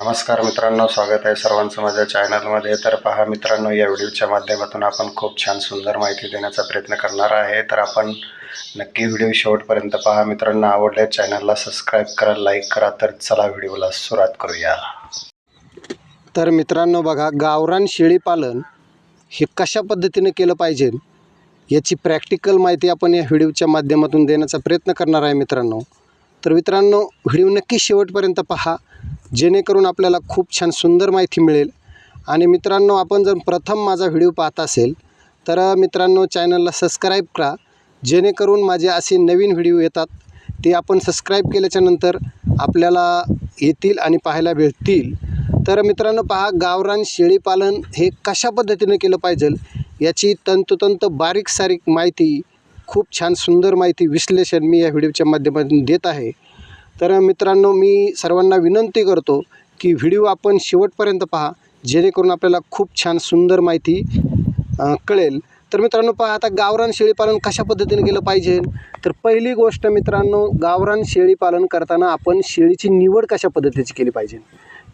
नमस्कार मित्रांनो स्वागत आहे सर्वांचं माझ्या चॅनलमध्ये. तर पहा मित्रांनो या व्हिडिओच्या माध्यमातून आपण खूप छान सुंदर माहिती देण्याचा प्रयत्न करणार आहे. तर आपण नक्की व्हिडिओ शेवटपर्यंत पहा. मित्रांनो आवडल्या चॅनलला सबस्क्राईब करा लाईक करा तर चला व्हिडिओला सुरुवात करूया. तर मित्रांनो बघा गावरान शेळीपालन हे कशा पद्धतीने केलं पाहिजे याची प्रॅक्टिकल माहिती आपण या व्हिडिओच्या माध्यमातून देण्याचा प्रयत्न करणार आहे मित्रांनो. तर मित्रांनो व्हिडिओ नक्की शेवटपर्यंत पहा. जेणेकरून आपल्याला खूप छान सुंदर माहिती मिळेल. आणि मित्रांनो आपण जर प्रथम माझा व्हिडिओ पाहत असेल तर मित्रांनो चॅनलला सबस्क्राईब करा. जेणेकरून माझे असे नवीन व्हिडिओ येतात ते आपण सबस्क्राईब केल्याच्यानंतर आपल्याला येतील आणि पाहायला भेटतील. तर मित्रांनो पहा गावरान शेळीपालन हे कशा पद्धतीने केलं पाहिजे याची तंतोतंत बारीक सारीक माहिती खूप छान सुंदर माहिती विश्लेषण मी या व्हिडिओच्या माध्यमातून देत आहे. तर मित्रांनो मी सर्वांना विनंती करतो की व्हिडिओ आपण शेवटपर्यंत पहा जेणेकरून आपल्याला खूप छान सुंदर माहिती कळेल. तर मित्रांनो पहा आता गावरान शेळीपालन कशा पद्धतीने केलं पाहिजे? तर पहिली गोष्ट मित्रांनो गावरान शेळीपालन करताना आपण शेळीची निवड कशा पद्धतीची केली पाहिजे?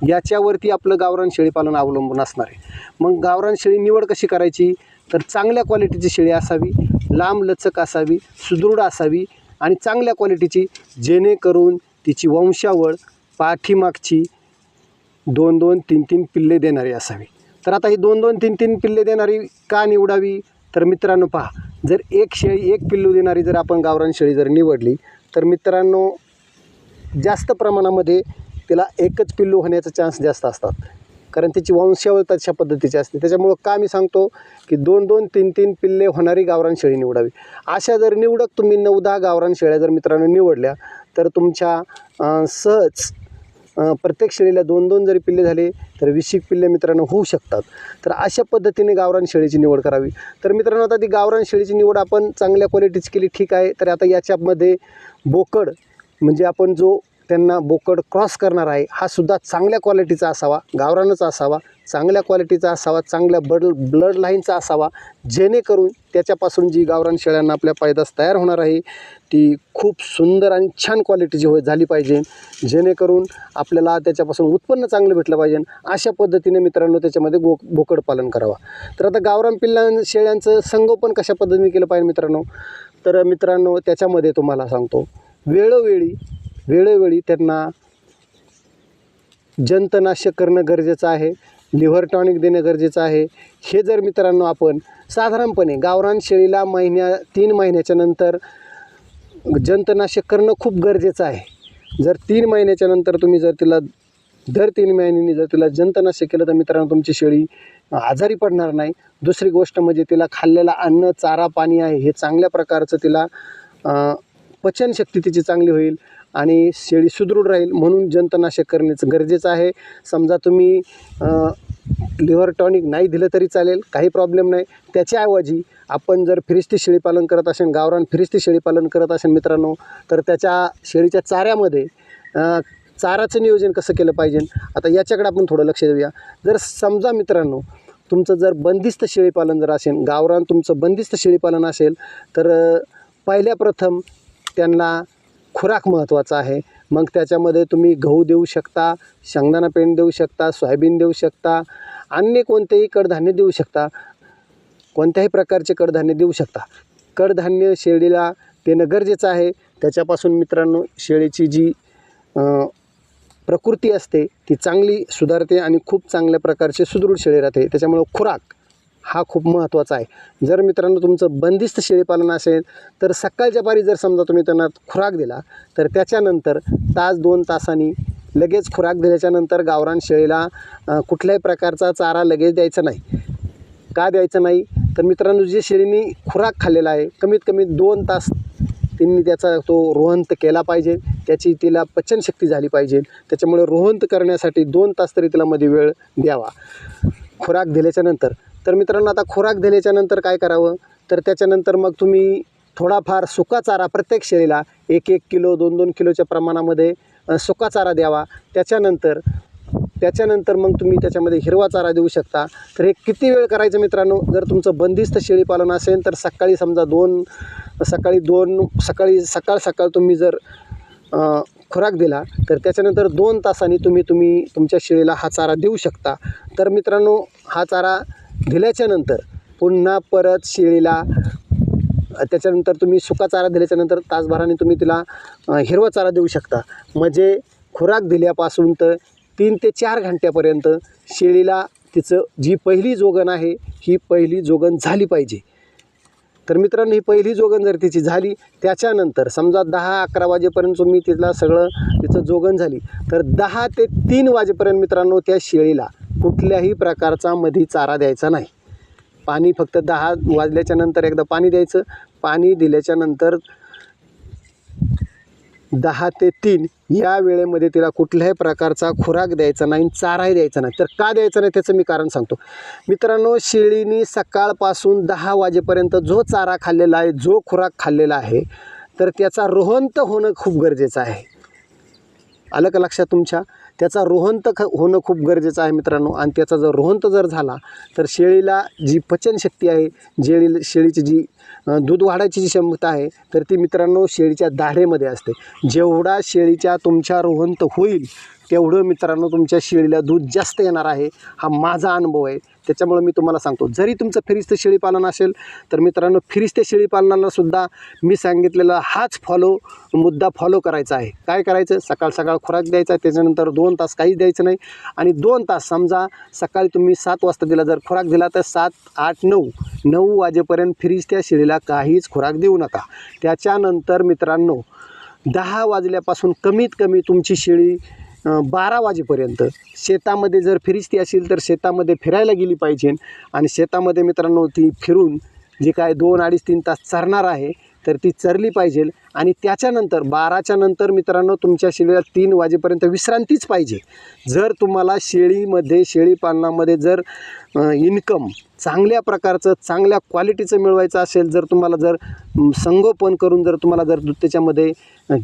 याच्यावरती आपलं गावरान शेळीपालन अवलंबून असणार आहे. मग गावरान शेळी निवड कशी करायची? तर चांगल्या क्वालिटीची शेळी असावी लांब लचक असावी सुदृढ असावी आणि चांगल्या क्वालिटीची जेणेकरून तिची वंशावळ पाठीमागची दोन दोन तीन तीन पिल्ले देणारी असावी. तर आता ही दोन दोन तीन तीन पिल्ले देणारी का निवडावी? तर मित्रांनो पहा जर एक शेळी एक पिल्लू देणारी जर आपण गावरान शेळी जर निवडली तर मित्रांनो जास्त प्रमाणामध्ये तिला एकच पिल्लू होण्याचा चान्स जास्त असतात. कारण त्याची वंशावळ तशा पद्धतीची असते. त्याच्यामुळं का मी सांगतो की दोन दोन तीन तीन पिल्ले होणारी गावरान शेळी निवडावी. अशा जर निवडक तुम्ही नऊ दहा गावरान शेळ्या जर मित्रांनो निवडल्या तर तुमच्या सहज प्रत्येक शेळीला दोन दोन जरी पिल्ले झाले तर विशिक पिल्ले मित्रांनो होऊ शकतात. तर अशा पद्धतीने गावरान शेळीची निवड करावी. तर मित्रांनो आता ती गावरान शेळीची निवड आपण चांगल्या क्वालिटीची केली ठीक आहे. तर आता याच्यामध्ये बोकड म्हणजे आपण जो त्यांना बोकड क्रॉस करणार आहे हा सुद्धा चांगल्या क्वालिटीचा असावा गावरानच असावा. चांगल्या क्वालिटीचा असावा चांगल्या बड ब्लड लाईनचा असावा जेणेकरून त्याच्यापासून जी गावरान शेळ्यांना आपल्या पायदास तयार होणार आहे ती खूप सुंदर आणि छान क्वालिटीची हो झाली पाहिजे. जेणेकरून आपल्याला त्याच्यापासून उत्पन्न चांगलं भेटलं पाहिजे. अशा पद्धतीने मित्रांनो त्याच्यामध्ये गो बोकड पालन करावा. तर आता गावरान पिल्लां शेळ्यांचं संगोपन कशा पद्धतीने केलं पाहिजे मित्रांनो? तर मित्रांनो त्याच्यामध्ये तुम्हाला सांगतो. वेळोवेळी वेळोवेळी त्यांना जंतनाशक करणं गरजेचं आहे. लिव्हर टॉनिक देणं गरजेचं आहे. हे जर मित्रांनो आपण साधारणपणे गावरान शेळीला महिन्या तीन महिन्याच्या नंतर जंतनाशक करणं खूप गरजेचं आहे. जर तीन महिन्याच्या नंतर तुम्ही जर तिला दर तीन महिन्यांनी जर तिला जंतनाशक केलं तर मित्रांनो तुमची शेळी आजारी पडणार नाही. दुसरी गोष्ट म्हणजे तिला खाल्लेला अन्न चारा पाणी आहे हे चांगल्या प्रकारचं तिला पचनशक्ती तिची चांगली होईल. आणि शेळी सुदृढ राहील म्हणून जंतनाशक करण्याचं गरजेचं आहे. समजा तुम्ही लिव्हर टॉनिक नाही दिलं तरी चालेल काही प्रॉब्लेम नाही. त्याच्याऐवजी आपण जर फिरिस्ती शेळीपालन करत असेल गावरान फिरिस्ती शेळीपालन करत असेल मित्रांनो तर त्याच्या शेळीच्या चाऱ्यामध्ये चाराचं नियोजन कसं केलं पाहिजे? आता याच्याकडे आपण थोडं लक्ष देऊया. जर समजा मित्रांनो तुमचं जर बंदिस्त शेळीपालन जर असेल गावरान तुमचं बंदिस्त शेळीपालन असेल तर पहिल्या प्रथम त्यांना खुराक महत्त्वाचा आहे. मग त्याच्यामध्ये तुम्ही गहू देऊ शकता शेंगदाणा पेंड देऊ शकता सोयाबीन देऊ शकता अन्य कोणतेही कडधान्य देऊ शकता. कोणत्याही प्रकारचे कडधान्य देऊ शकता. कडधान्य शेळीला देणं गरजेचं आहे. त्याच्यापासून मित्रांनो शेळीची जी प्रकृती असते ती चांगली सुधारते आणि खूप चांगल्या प्रकारचे सुदृढ शेळी राहते. त्याच्यामुळं खुराक हा खूप महत्त्वाचा आहे. जर मित्रांनो तुमचं बंदिस्त शेळीपालन असेल तर सकाळच्या पारी जर समजा तुम्ही त्यांना खुराक दिला तर त्याच्यानंतर तास दोन तासांनी लगेच खुराक दिल्याच्यानंतर गावरान शेळीला कुठल्याही प्रकारचा चारा लगेच द्यायचा नाही. का द्यायचं नाही? तर मित्रांनो जे शेळीने खुराक खाल्लेला आहे कमीत कमी दोन तास त्यांनी त्याचा तो रोहंत केला पाहिजे. त्याची तिला पचनशक्ती झाली पाहिजे. त्याच्यामुळे रोहंत करण्यासाठी दोन तास तरी तिला मध्ये वेळ द्यावा. खुराक दिल्याच्यानंतर तर मित्रांनो आता खुराक दिल्याच्या नंतर काय करावं? तर त्याच्यानंतर मग तुम्ही थोडाफार सुका चारा प्रत्येक शेळीला एक एक किलो दोन दोन किलोच्या प्रमाणामध्ये सुका चारा द्यावा. त्याच्यानंतर त्याच्यानंतर मग तुम्ही त्याच्यामध्ये हिरवा चारा देऊ शकता. तर हे किती वेळ करायचं मित्रांनो? जर तुमचं बंदिस्त शेळीपालन असेल तर सकाळी समजा दोन सकाळी दोन सकाळी सकाळ सकाळ तुम्ही जर खुराक दिला तर त्याच्यानंतर दोन तासांनी तुम्ही तुम्ही तुमच्या शेळीला हा चारा देऊ शकता. तर मित्रांनो हा चारा दिल्याच्यानंतर पुन्हा परत शेळीला त्याच्यानंतर तुम्ही सुका चारा दिल्याच्यानंतर तासभराने तुम्ही तिला हिरवा चारा देऊ शकता. म्हणजे खुराक दिल्यापासून तर तीन ते चार घंट्यापर्यंत शेळीला तिचं जी पहिली जोगण आहे ही पहिली जोगण झाली पाहिजे. तर मित्रांनो ही पहिली जोगण जर तिची झाली त्याच्यानंतर समजा दहा अकरा वाजेपर्यंत तुम्ही तिला सगळं तिचं जोगण झाली तर दहा ते तीन वाजेपर्यंत मित्रांनो त्या शेळीला कुठल्याही प्रकारचा मधी चारा द्यायचा नाही. पाणी फक्त दहा वाजल्याच्या नंतर एकदा पाणी द्यायचं. पाणी दिल्याच्या नंतर दहा ते तीन या वेळेमध्ये तिला कुठल्याही प्रकारचा खुराक द्यायचा नाही चाराही द्यायचा नाही. तर का द्यायचा नाही त्याचं मी कारण सांगतो. मित्रांनो शेळीनी सकाळपासून दहा वाजेपर्यंत जो चारा खाल्लेला आहे जो खुराक खाल्लेला आहे तर त्याचा रोहंत होणं खूप गरजेचं आहे. आलं का लक्षात तुमच्या? त्याचा रोहंत ख होणं खूप गरजेचं आहे मित्रांनो. आणि त्याचा जर रोहंत जर झाला तर शेळीला जी पचनशक्ती आहे जेळी शेळीची जी दूध वाढायची जी क्षमता आहे तर ती मित्रांनो शेळीच्या दाढेमध्ये असते. जेवढा शेळीच्या तुमच्या रोहंत होईल तेवढं मित्रांनो तुमच्या शेळीला दूध जास्त येणार आहे. हा माझा अनुभव आहे. त्याच्यामुळे मी तुम्हाला सांगतो जरी तुमचं फिरिस्त शेळीपालन असेल तर मित्रांनो फिरिस्त शेळीपालनाला सुद्धा मी सांगितलेला हाच फॉलो मुद्दा फॉलो करायचा आहे. काय करायचं? सकाळ सकाळ खुराक द्यायचा त्याच्यानंतर दोन तास काहीच द्यायचं नाही. आणि दोन तास समजा सकाळी तुम्ही सात वाजता दिला जर खुराक दिला तर सात आठ नऊ नऊ वाजेपर्यंत फिरिस्त्या शेळीला काहीच खुराक देऊ नका. त्याच्यानंतर मित्रांनो दहा वाजल्यापासून कमीत कमी तुमची शेळी बारा वाजेपर्यंत. शेतामध्ये जर फिरिस्ती असेल तर शेतामध्ये फिरायला गेली पाहिजे. आणि शेतामध्ये मित्रांनो ती फिरून जी काय दोन अडीच तीन तास चरणार आहे तर ती चरली पाहिजे. आणि त्याच्यानंतर बाराच्या नंतर मित्रांनो तुमच्या शेळीला तीन वाजेपर्यंत विश्रांतीच पाहिजे. जर तुम्हाला शेळीमध्ये शेळीपालनामध्ये जर इन्कम चांगल्या प्रकारचं चांगल्या क्वालिटीचं मिळवायचं असेल जर तुम्हाला जर संगोपन करून जर तुम्हाला जर त्याच्यामध्ये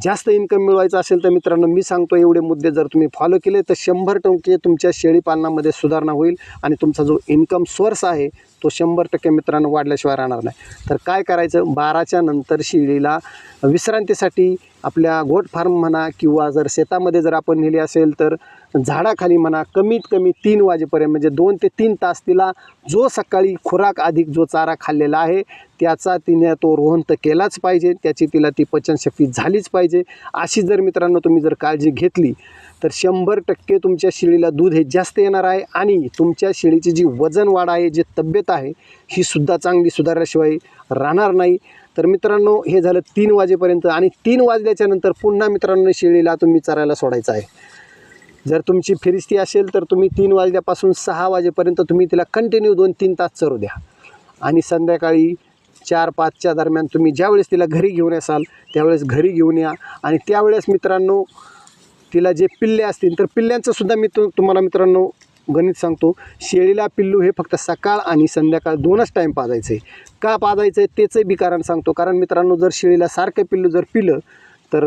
जास्त इन्कम मिळवायचं असेल तर मित्रांनो मी सांगतो एवढे मुद्दे जर तुम्ही फॉलो केले तर शंभर टक्के तुमच्या शेळीपालनामध्ये सुधारणा होईल आणि तुमचा जो इन्कम सोर्स आहे तो शंभर टक्के मित्रांनो वाढल्याशिवाय राहणार नाही. तर काय करायचं? बाराच्या नंतर शेळीला विश्रांतीसाठी आपल्या गोट फार्म म्हणा किंवा जर शेतामध्ये जर आपण नेली असेल तर झाडाखाली म्हणा कमीत कमी तीन वाजेपर्यंत म्हणजे दोन ते तीन तास तिला जो सकाळी खुराक अधिक जो चारा खाल्लेला आहे त्याचा तिने तो रोहंत केलाच पाहिजे. त्याची तिला ती पचनशक्ती झालीच पाहिजे. अशी जर मित्रांनो तुम्ही जर काळजी घेतली तर शंभर टक्के तुमच्या शेळीला दूध हे जास्त येणार आहे आणि तुमच्या शेळीची जी वजन वाढ आहे जी तब्येत आहे ही सुद्धा चांगली सुधारल्याशिवाय राहणार नाही. तर मित्रांनो हे झालं तीन वाजेपर्यंत आणि तीन वाजल्याच्या नंतर पुन्हा मित्रांनो शेळीला तुम्ही चरायला सोडायचं आहे. जर तुमची फिरिस्ती असेल तर तुम्ही तीन वाजल्यापासून सहा वाजेपर्यंत तुम्ही तिला कंटिन्यू दोन तीन तास चरू द्या. आणि संध्याकाळी चार पाचच्या दरम्यान तुम्ही ज्यावेळेस तिला घरी घेऊन असाल त्यावेळेस घरी घेऊन या. आणि त्यावेळेस मित्रांनो तिला जे पिल्ले असतील तर पिल्ल्यांचं सुद्धा मी तु तुम्हाला मित्रांनो गणित सांगतो. शेळीला पिल्लू हे फक्त सकाळ आणि संध्याकाळ दोनच टाईम पाजायचं. आहे का पाजायचं? आहे त्याचंही बी कारण सांगतो. कारण मित्रांनो जर शेळीला सारखं पिल्लू जर पिलं तर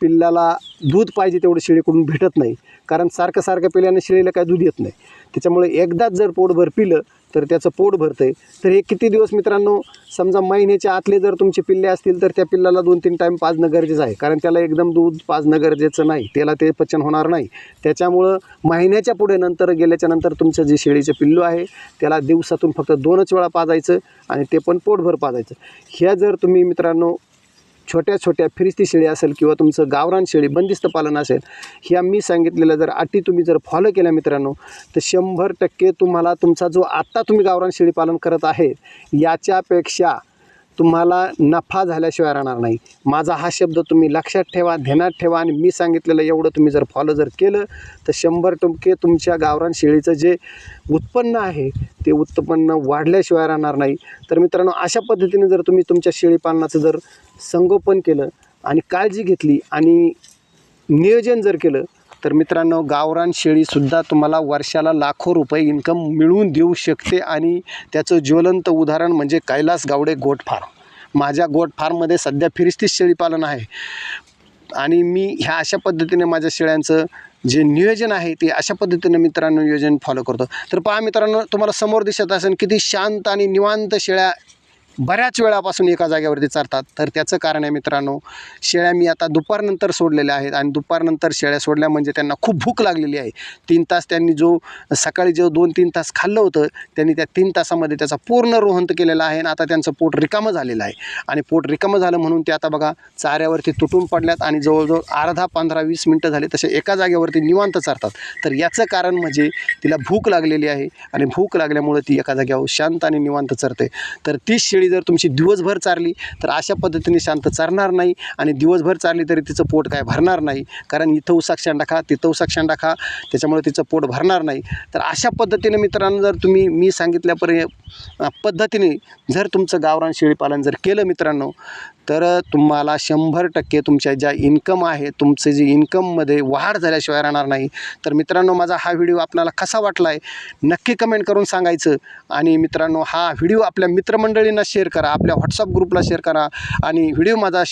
पिल्लाला दूध पाहिजे तेवढं शेळीकडून भेटत नाही. कारण सारखं सारखं पिल्याने शेळीला काय दूध येत नाही. त्याच्यामुळे एकदाच जर पोटभर पिलं तर त्याचं पोट भरतं आहे तर हे किती दिवस मित्रांनो समजा महिन्याच्या आतले जर तुमचे पिल्ले असतील तर त्या पिल्लाला दोन तीन टाईम पाजणं गरजेचं आहे. कारण त्याला एकदम दूध पाजणं गरजेचं नाही. त्याला ते पचन होणार नाही. त्याच्यामुळं महिन्याच्या पुढे नंतर गेल्याच्यानंतर तुमचं जे शेळीचं पिल्लू आहे त्याला दिवसातून फक्त दोनच वेळा पाजायचं आणि ते पण पोटभर पाजायचं. ह्या जर तुम्ही मित्रांनो छोट्या छोट्या फिरिस्ती शेळी असेल किंवा तुमचं गावरान शेळी बंदिस्त पालन असेल ह्या मी सांगितलेल्या जर अटी तुम्ही जर फॉलो केल्या मित्रांनो तर शंभर टक्के तुम्हाला तुमचा जो आत्ता तुम्ही गावरान शेळी पालन करत आहे याच्यापेक्षा तुम्हाला नफा झाल्याशिवाय राहणार नाही. माझा हा शब्द तुम्ही लक्षात ठेवा ध्यानात ठेवा आणि मी सांगितलेलं एवढं तुम्ही जर फॉलो जर केलं तर शंभर टक्के तुमच्या गावरान शेळीचं जे उत्पन्न आहे ते उत्पन्न वाढल्याशिवाय राहणार नाही. तर मित्रांनो अशा पद्धतीने जर तुम्ही तुमच्या शेळीपालनाचं जर संगोपन केलं आणि काळजी घेतली आणि नियोजन जर केलं तर मित्रांनो गावरान शेळीसुद्धा तुम्हाला वर्षाला लाखो रुपये इन्कम मिळवून देऊ शकते आणि त्याचं ज्वलंत उदाहरण म्हणजे कैलास गावडे गोट फार्म माझ्या गोट फार्ममध्ये सध्या फिरिस्तीच शेळीपालन आहे. आणि मी ह्या अशा पद्धतीने माझ्या शेळ्यांचं जे नियोजन आहे ते अशा पद्धतीने मित्रांनो नियोजन फॉलो करतो. तर पहा मित्रांनो तुम्हाला समोर दिसत असेल किती शांत आणि निवांत शेळ्या बऱ्याच वेळापासून एका जागेवरती चरतात तर त्याचं कारण आहे मित्रांनो शेळ्या मी आता दुपारनंतर सोडलेल्या आहेत आणि दुपारनंतर शेळ्या सोडल्या म्हणजे त्यांना खूप भूक लागलेली आहे. तीन तास त्यांनी जो सकाळी जो दोन तीन तास खाल्लं होतं त्यांनी त्या तीन तासामध्ये त्याचा पूर्ण रोहंत केलेला आहे आणि आता त्यांचं पोट रिकामं झालेलं आहे. आणि पोट रिकामं झालं म्हणून ते आता बघा चाऱ्यावरती तुटून पडल्यात आणि जवळजवळ अर्धा पंधरा वीस मिनटं झाले तसे एका जागेवरती निवांत चारतात तर याचं कारण म्हणजे तिला भूक लागलेली आहे आणि भूक लागल्यामुळं ती एका जागेवर शांत आणि निवांत चरते तर तीच शेळी जर तुमची दिवसभर चारली तर अशा पद्धतीने शांत चारणार नाही आणि दिवसभर चारली तरी तिचं पोट काय भरणार नाही. कारण इथं उसाक खा तिथं उसाक खा त्याच्यामुळे तिचं पोट भरणार नाही. तर अशा पद्धतीने मित्रांनो जर तुम्ही मी सांगितल्यापर्यंत पद्धतीने जर तुमचं गावरान शेळीपालन जर केलं मित्रांनो तर तुम्हाला शंभर टक्के तुमच्या ज्या इन्कम आहे तुमचे जी इन्कममध्ये वाढ झाल्याशिवाय राहणार नाही. तर मित्रांनो माझा हा व्हिडिओ आपल्याला कसा वाटला आहे नक्की कमेंट करून सांगायचं. आणि मित्रांनो हा व्हिडिओ आपल्या मित्रमंडळींना शेअर करा आपल्या व्हॉट्सअप ग्रुपला शेअर करा. आणि व्हिडिओ माझा